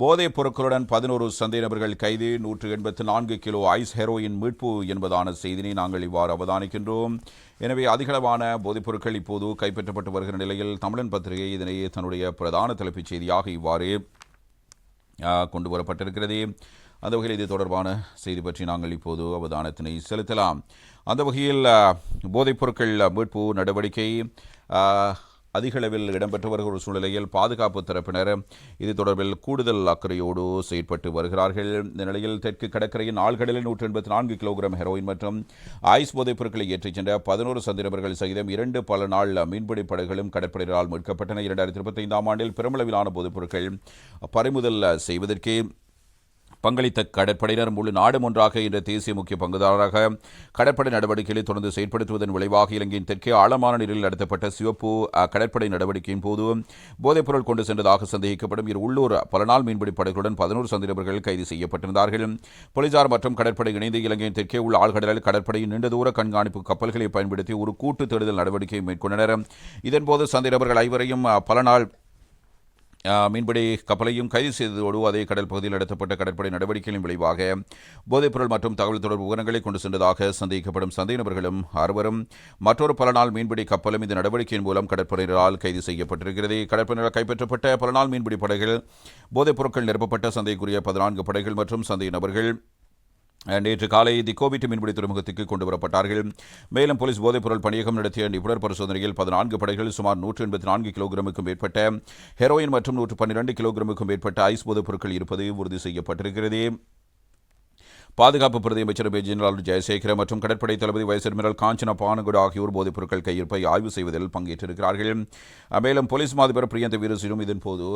போதைப் பொருட்களுடன் பதினோரு சந்தேக நபர்கள் கைது நூற்று எண்பத்து நான்கு கிலோ ஐஸ் ஹெரோயின் மீட்பு என்பதான செய்தினை நாங்கள் இவ்வாறு அவதானிக்கின்றோம். எனவே அதிகளவான போதைப் பொருட்கள் இப்போது கைப்பற்றப்பட்டு வருகிற நிலையில் தமிழன் பத்திரிகை இதனை தன்னுடைய பிரதான தலைப்புச் செய்தியாக இவ்வாறு கொண்டு வரப்பட்டிருக்கிறது. அந்த வகையில் இது தொடர்பான செய்தி பற்றி நாங்கள் இப்போது அவதானத்தினை செலுத்தலாம். அந்த வகையில் போதைப் பொருட்கள் மீட்பு நடவடிக்கை அதிகளவில் இடம்பெற்று வருகிற ஒரு சூழ்நிலையில் பாதுகாப்பு தரப்பினர் இது தொடர்பில் கூடுதல் அக்கறையோடு செயற்பட்டு வருகிறார்கள். இந்த நிலையில் தெற்கு கடற்கரையின் ஆழ்கடலில் நூற்றி எண்பத்தி நான்கு கிலோகிராம் ஹெரோயின் மற்றும் ஐஸ் போதைப் பொருட்களை ஏற்றிச் சென்ற பதினோரு சந்திரவர்கள் சகிதம் இரண்டு பல நாள் மீன்பிடி படகுகளும் கடற்படையினரால் மீட்கப்பட்டன. இரண்டாயிரத்தி இருபத்தைந்தாம் ஆண்டில் பெருமளவிலான போதைப் பொருட்கள் பறிமுதல் செய்வதற்கு பங்களித்த கடற்படையினர் முழு நாடும் ஒன்றாக இன்ற தேசிய முக்கிய பங்குதாரராக கடற்படை நடவடிக்கைகளை தொடர்ந்து செயற்படுத்துவதன் விளைவாக இலங்கையின் தெற்கே ஆழமான நீரில் நடத்தப்பட்ட சிவப்பு கடற்படை நடவடிக்கையின் போது போதைப்பொருள் கொண்டு சென்றதாக சந்தேகிக்கப்படும் இரு உள்ளூர் பல நாள் மீன்பிடி படகுடன் பதினோரு சந்திரபர்கள் கைது செய்யப்பட்டிருந்தார்கள். போலீசார் மற்றும் கடற்படை இணைந்து இலங்கையின் தெற்கே உள்ள ஆழ்கடலில் கடற்படையின் நீண்ட தூர கண்காணிப்பு கப்பல்களை பயன்படுத்தி ஒரு கூட்டு தேடுதல் நடவடிக்கையை மேற்கொண்டனர். இதன்போது சந்திரபர்கள் ஐவரையும் பல நாள் மீன்பிடி கப்பலையும் கைது செய்ததோடு அதே கடல் பகுதியில் நடத்தப்பட்ட கடற்படை நடவடிக்கைகளின் விளைவாக போதைப்பொருள் மற்றும் தகவல் தொடர்பு விவரங்களை கொண்டு சென்றதாக சந்தேகிக்கப்படும் சந்தேக நபர்களும் அறுவரும். மற்றொரு பல நாள் மீன்பிடி கப்பலும் இந்த நடவடிக்கையின் மூலம் கடற்படையினரால் கைது செய்யப்பட்டிருக்கிறது. கடற்படையினரால் கைப்பற்றப்பட்ட பல நாள் மீன்பிடி படைகள் போதைப் பொருட்கள் நிரப்பப்பட்ட சந்தைக்குரிய பதினான்கு படைகள் மற்றும் சந்தேக நபர்கள் நேற்று காலை திக்கோவிட்டு மீன்பிடி துறைமுகத்துக்கு கொண்டு வரப்பட்டார்கள். மேலும் போலீஸ் போதைப்பொருள் பணியகம் நடத்திய நிபுணர் பரிசோதனையில் பதினான்கு படைகள் சுமார் நூற்று எண்பத்தி நான்கு கிலோகிராமுக்கும் மேற்பட்ட ஹெரோயின் மற்றும் நூற்று பன்னிரண்டு கிலோகிராமுக்கும் மேற்பட்ட ஐஸ் போதைப் பொருட்கள் இருப்பது உறுதி செய்யப்பட்டிருக்கிறது. பாதுகாப்பு பிரதி அமைச்சர் ஜெனரல் ஜெயசேகர மற்றும் கடற்படை தளபதி வைஸ் அட்மிரல் காஞ்சனா பானுகுடு ஆகியோர் போதைப் பொருட்கள் கையிருப்பை ஆய்வு செய்வதில் பங்கேற்றிருக்கிறார்கள். மேலும் போலீஸ் மாதிபர் பிரியந்த வீரசிலும் இதன்போது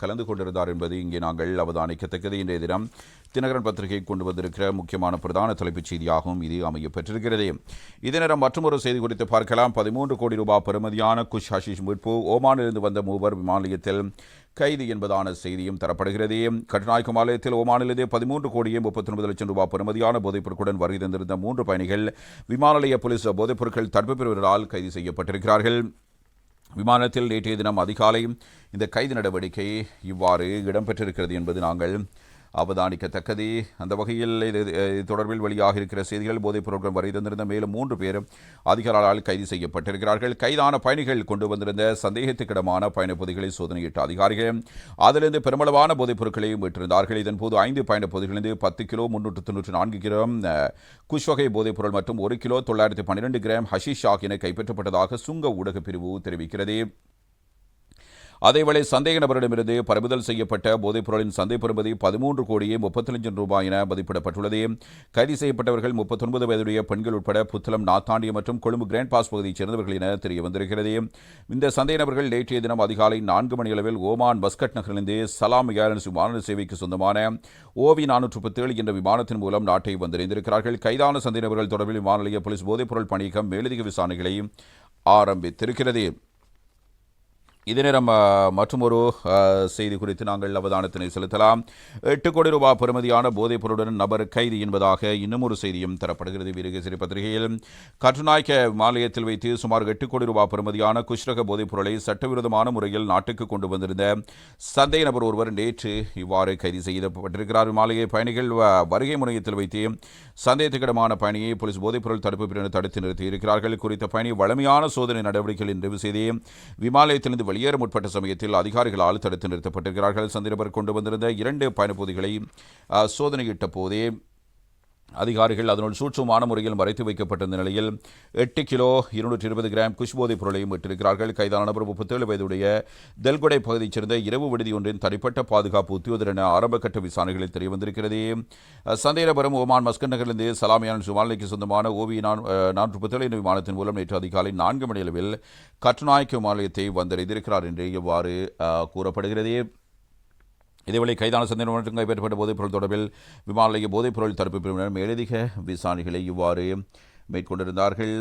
கலந்து கொண்டிருந்தார் என்பது இங்கே நாங்கள் அவதானிக்கத்தக்கது. இன்றைய தினம் தினகரன் பத்திரிகை கொண்டு வந்திருக்கிற முக்கியமான பிரதான தலைப்புச் செய்தியாகவும் இது அமையப்பெற்றிருக்கிறது. இதே நேரம் மற்றொரு செய்தி குறித்து பார்க்கலாம். பதிமூன்று கோடி ரூபாய் பெறுமதியான குஷ் ஹஷிஷ் மீட்பு. ஓமானிலிருந்து வந்த மூவர் விமான நிலையத்தில் கைது என்பதான செய்தியும் தரப்படுகிறது. கட்டுநாயக்கம் ஆலயத்தில் ஒமானிலிருந்து பதிமூன்று கோடியே முப்பத்தி ஒன்பது லட்சம் ரூபாய் பெறுமதியான போதைப் பொருட்களுடன் வருகை தந்திருந்த மூன்று பயணிகள் விமான நிலைய போலீஸ் போதைப் பொருட்கள் தடுப்பு பிரிவினரால் கைது செய்யப்பட்டிருக்கிறார்கள். விமானத்தில் நேற்றைய தினம் அதிகாலை இந்த கைது நடவடிக்கை இவ்வாறு இடம்பெற்றிருக்கிறது என்பது நாங்கள் அவதானிக்கத்தக்கது. அந்த வகையில் இது தொடர்பில் வெளியாக இருக்கிற செய்திகள் போதைப் பொருட்கள் வரை தந்திருந்த மேலும் மூன்று பேரும் அதிகாரிகளால் கைது செய்யப்பட்டிருக்கிறார்கள். கைதான பயணிகள் கொண்டு வந்திருந்த சந்தேகத்துக்கிடமான பயணப் பொதிகளை சோதனையிட்ட அதிகாரிகள் அதிலிருந்து பெருமளவான போதைப் பொருட்களையும் மீட்டிருந்தார்கள் இதன்போது ஐந்து பயணப்பகுதிகளிலிருந்து பத்து கிலோ முன்னூற்று தொன்னூற்றி நான்கு கிராம் குஷ் வகை போதைப் பொருள் மற்றும் ஒரு கிலோ தொள்ளாயிரத்தி பன்னிரெண்டு கிராம் ஹஷிஷ் ஆகியன கைப்பற்றப்பட்டதாக சுங்க ஊடகப் பிரிவு தெரிவிக்கிறது. அதேவேளை சந்தேக நபரிடமிருந்து பறிமுதல் செய்யப்பட்ட போதைப் பொருளின் சந்தை பெறுமதி பதிமூன்று கோடியே முப்பத்தி லட்சம் ரூபாய் என மதிப்பிடப்பட்டுள்ளது. கைது செய்யப்பட்டவர்கள் முப்பத்தொன்பது வயதுடைய பெண்கள் உட்பட புத்தளம் நாத்தாண்டிய மற்றும் கொழும்பு கிராண்ட் பாஸ் பகுதியைச் சேர்ந்தவர்கள் என தெரிய வந்திருக்கிறது. இந்த சந்தேக நபர்கள் நேற்றைய தினம் அதிகாலை நான்கு மணி அளவில் ஓமான் மஸ்கட் நகரிலிருந்து சலாம் ஏர்லைன்ஸ் விமான சேவைக்கு சொந்தமான ஓவி நானூற்று முப்பத்தேழு என்ற விமானத்தின் மூலம் நாட்டை வந்திருந்திருக்கிறார்கள். கைதான சந்தேக நபர்கள் தொடர்பில் விமான நிலைய போலீஸ் போதைப் பொருள் பணியகம் மேலதிக விசாரணைகளை ஆரம்பித்திருக்கிறது. இதனை நேரம் மற்றொரு செய்தி குறித்து நாங்கள் அவதானத்தினை செலுத்தலாம். எட்டு கோடி ரூபாய் பெறுமதியான போதைப் பொருளுடன் நபர் கைது என்பதாக இன்னும் ஒரு செய்தியும் தரப்படுகிறது. வீரகேசரி பத்திரிகையில் கட்டுநாயக்க மாலயத்தில் வைத்து சுமார் எட்டு கோடி ரூபாய் பெறுமதியான குஷ்ரக போதைப் பொருளை சட்டவிரோதமான முறையில் நாட்டுக்கு கொண்டு வந்திருந்த சந்தேக நபர் ஒருவர் நேற்று இவ்வாறு கைது செய்யப்பட்டிருக்கிறார். மாலையை பயணிகள் வருகை முனையத்தில் வைத்து சந்தேகத்துக்கிடமான பயணியை போலீஸ் போதைப்பொருள் தடுப்பு பிரிவினர் தடுத்து நிறுத்தியிருக்கிறார்கள். குறித்த பயணி வளமையான சோதனை நடவடிக்கைகள் நிறைவு செய்து விமானத்திலிருந்து வெளியேற முற்பட்ட சமயத்தில் அதிகாரிகளால் தடுத்து நிறுத்தப்பட்டிருக்கிறார்கள். சந்திரபர் கொண்டு வந்திருந்த இரண்டு பயணப்பகுதிகளை சோதனையிட்ட போதே அதிகாரிகள் அதனுள் சூட்சமான முறையில் மறைத்து வைக்கப்பட்டிருந்த நிலையில் எட்டு கிலோ இருநூற்றி இருபது கிராம் குஷ்போதைப் பொருளையும் விட்டிருக்கிறார்கள் கைதான நபர் முப்பத்தேழு வயதுடைய தெல்கொடை பகுதியைச் சேர்ந்த இரவு விடுதி ஒன்றின் தனிப்பட்ட பாதுகாப்பு உத்தியோதர் என ஆரம்பகட்ட விசாரணைகளில் தெரியவந்திருக்கிறது. சந்தேகபுரம் நபரும் ஓமான் மஸ்கட் நகரிலிருந்து சலாமியான் சுமாலிக்கு சொந்தமான ஓவி நான் நானூற்று முப்பத்தேழு என்ற விமானத்தின் மூலம் நேற்று அதிகாலை நான்கு மணி அளவில் கட்டுநாயக்க விமானத்தை வந்தடைந்திருக்கிறார் என்று இவ்வாறு கூறப்படுகிறது. இதேவேளை கைதான சந்தேகம் மற்றும் கைப்பற்றப்பட்ட போதைப்பொருள் தொடர்பில் விமான நிலைய போதைப்பொருள் தடுப்பு பிரிவினர் மேலதிக விசாரணைகளை இவ்வாறு மேற்கொண்டிருந்தார்கள்.